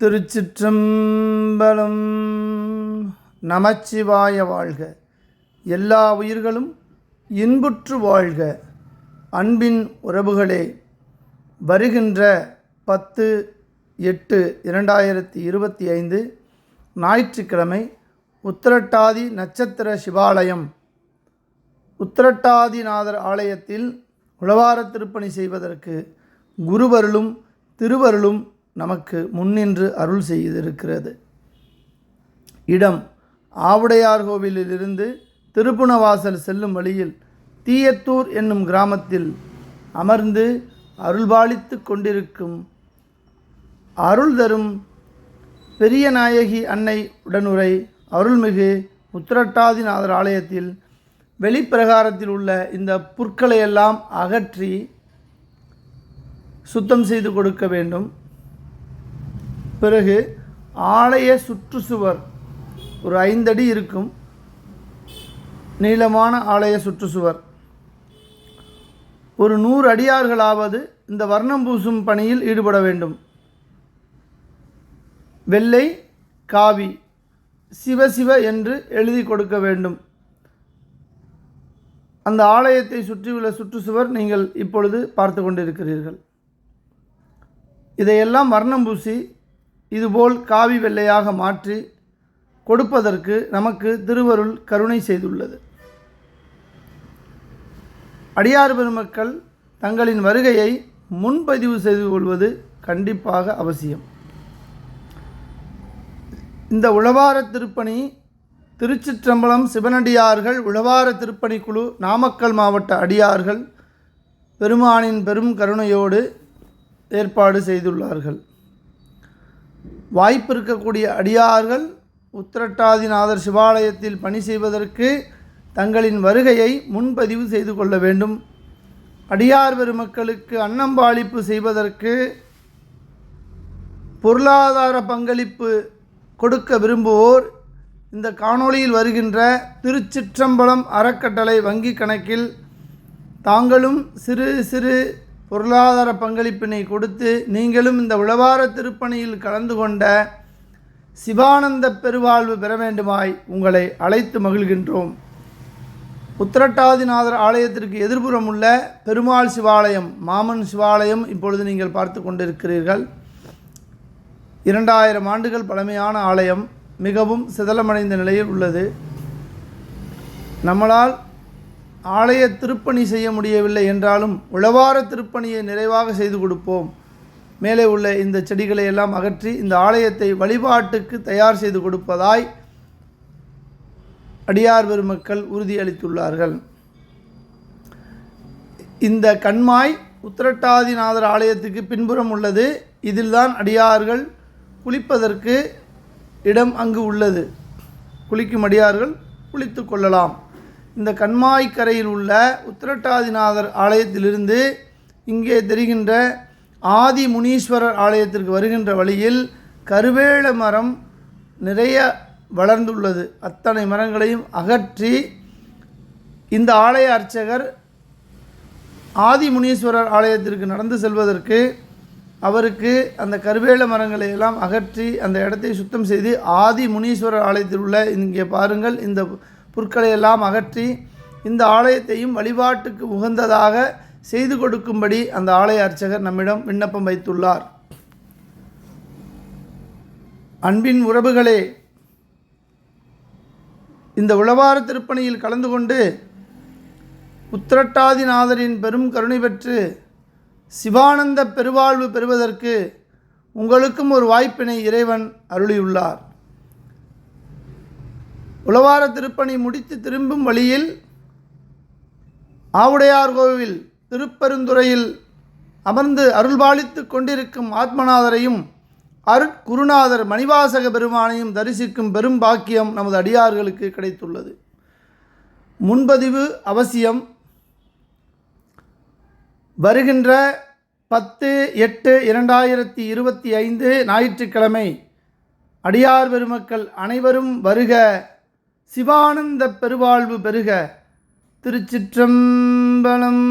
திருச்சிற்றம்பலம். நமச்சிவாய வாழ்க. எல்லா உயிர்களும் இன்புற்று வாழ்க. அன்பின் உறவுகளே வருகின்ற பத்து எட்டு இரண்டாயிரத்தி இருபத்தி ஐந்து ஞாயிற்றுக்கிழமை உத்திரட்டாதி நட்சத்திர சிவாலயம். உத்திரட்டாதிநாதர் ஆலயத்தில் உழவார திருப்பணி செய்வதற்கு குருவருளும் திருவருளும் நமக்கு முன்னின்று அருள் செய்திருக்கிறது. இடம் ஆவுடையார் கோவிலிலிருந்து திருப்புணவாசல் செல்லும் வழியில் தீயத்தூர் என்னும் கிராமத்தில் அமர்ந்து அருள்பாலித்து கொண்டிருக்கும் அருள் தரும் பெரிய நாயகி அன்னை உடனுரை அருள்மிகு உத்திரட்டாதிநாதர் ஆலயத்தில் வெளிப்பிரகாரத்தில் உள்ள இந்த புற்களையெல்லாம் அகற்றி சுத்தம் செய்து கொடுக்க வேண்டும். பிறகு ஆலய சுற்றுச்சுவர் ஒரு ஐந்தடி இருக்கும். நீளமான ஆலய சுற்றுச்சுவர். ஒரு நூறு அடியார்களாவது இந்த வர்ணம் பூசும் பணியில் ஈடுபட வேண்டும். வெள்ளை காவி சிவசிவ என்று எழுதி கொடுக்க வேண்டும். அந்த ஆலயத்தை சுற்றியுள்ள சுற்றுச்சுவர் நீங்கள் இப்பொழுது பார்த்து கொண்டிருக்கிறீர்கள். இதையெல்லாம் வர்ணம் பூசி இதுபோல் காவி வெள்ளையாக மாற்றி கொடுப்பதற்கு நமக்கு திருவருள் கருணை செய்துள்ளது. அடியார் பெருமக்கள் தங்களின் வருகையை முன்பதிவு செய்து கொள்வது கண்டிப்பாக அவசியம். இந்த உழவார திருப்பணி திருச்சிற்றம்பலம் சிவனடியார்கள் உழவார திருப்பணி குழு நாமக்கல் மாவட்ட அடியார்கள் பெருமானின் பெரும் கருணையோடு ஏற்பாடு செய்துள்ளார்கள். வாய்ப்பு இருக்கக்கூடிய அடியார்கள் உத்திரட்டாதிநாதர் சிவாலயத்தில் பணி செய்வதற்கு தங்களின் வருகையை முன்பதிவு செய்து கொள்ள வேண்டும். அடியார் பெருமக்களுக்கு அன்னம்பாளிப்பு செய்வதற்கு பொருளாதார பங்களிப்பு கொடுக்க விரும்புவோர் இந்த காணொளியில் வருகின்ற திருச்சிற்றம்பலம் அறக்கட்டளை வங்கி கணக்கில் தாங்களும் சிறு சிறு பொருளாதார பங்களிப்பினை கொடுத்து நீங்களும் இந்த உழவார திருப்பணியில் கலந்து கொண்ட சிவானந்த பெருவாழ்வு பெற வேண்டுமாய் உங்களை அழைத்து மகிழ்கின்றோம். உத்திரட்டாதிநாதர் ஆலயத்திற்கு எதிர்புறம் உள்ள பெருமாள் சிவாலயம் மாமன் சிவாலயம் இப்பொழுது நீங்கள் பார்த்து கொண்டிருக்கிறீர்கள். இரண்டாயிரம் ஆண்டுகள் பழமையான ஆலயம் மிகவும் சிதலமடைந்த நிலையில் உள்ளது. நம்மளால் ஆலய திருப்பணி செய்ய முடியவில்லை என்றாலும் உழவார திருப்பணியை நிறைவாக செய்து கொடுப்போம். மேலே உள்ள இந்த செடிகளை எல்லாம் அகற்றி இந்த ஆலயத்தை வழிபாட்டுக்கு தயார் செய்து கொடுப்பதாய் அடியார் பெருமக்கள் உறுதியளித்துள்ளார்கள் இந்த கண்மாய் உத்திரட்டாதிநாதர் ஆலயத்துக்கு பின்புறம் உள்ளது. இதில்தான் அடியார்கள் குளிப்பதற்கு இடம் அங்கு உள்ளது. குளிக்கும் அடியார்கள் குளித்து கொள்ளலாம். இந்த கண்மாய்க்கரையில் உள்ள உத்திரட்டாதிநாதர் ஆலயத்திலிருந்து இங்கே தெரிகின்ற ஆதி முனீஸ்வரர் ஆலயத்திற்கு வருகின்ற வழியில் கருவேல மரம் நிறைய வளர்ந்துள்ளது. அத்தனை மரங்களையும் அகற்றி இந்த ஆலய அர்ச்சகர் ஆதி முனீஸ்வரர் ஆலயத்திற்கு நடந்து செல்வதற்கு அவருக்கு அந்த கருவேல மரங்களை எல்லாம் அகற்றி அந்த இடத்தை சுத்தம் செய்து ஆதி முனீஸ்வரர் ஆலயத்தில் உள்ள இங்கே பாருங்கள் இந்த புற்களை எல்லாம் அகற்றி இந்த ஆலயத்தையும் வழிபாட்டுக்கு உகந்ததாக செய்து கொடுக்கும்படி அந்த ஆலய அர்ச்சகர் நம்மிடம் விண்ணப்பம் வைத்துள்ளார். அன்பின் உறவுகளே இந்த உழவார திருப்பணியில் கலந்து கொண்டு உத்திரட்டாதிநாதரின் பெரும் கருணை பெற்று சிவானந்த பெருவாழ்வு பெறுவதற்கு உங்களுக்கும் ஒரு வாய்ப்பினை இறைவன் அருளியுள்ளார். உளவார திருப்பணி முடித்து திரும்பும் வழியில் ஆவுடையார் கோவில் திருப்பெருந்துறையில் அமர்ந்து அருள்பாலித்து கொண்டிருக்கும் ஆத்மநாதரையும் அருட்குருநாதர் மணிவாசக பெருமானையும் தரிசிக்கும் பெரும் பாக்கியம் நமது அடியார்களுக்கு கிடைத்துள்ளது. முன்பதிவு அவசியம். வருகின்ற பத்து எட்டு இரண்டாயிரத்தி இருபத்தி ஐந்து ஞாயிற்றுக்கிழமை அடியார் பெருமக்கள் அனைவரும் வருக. சிவானந்த பெருவாழ்வு பெருக திருச்சிற்றம்பலம்.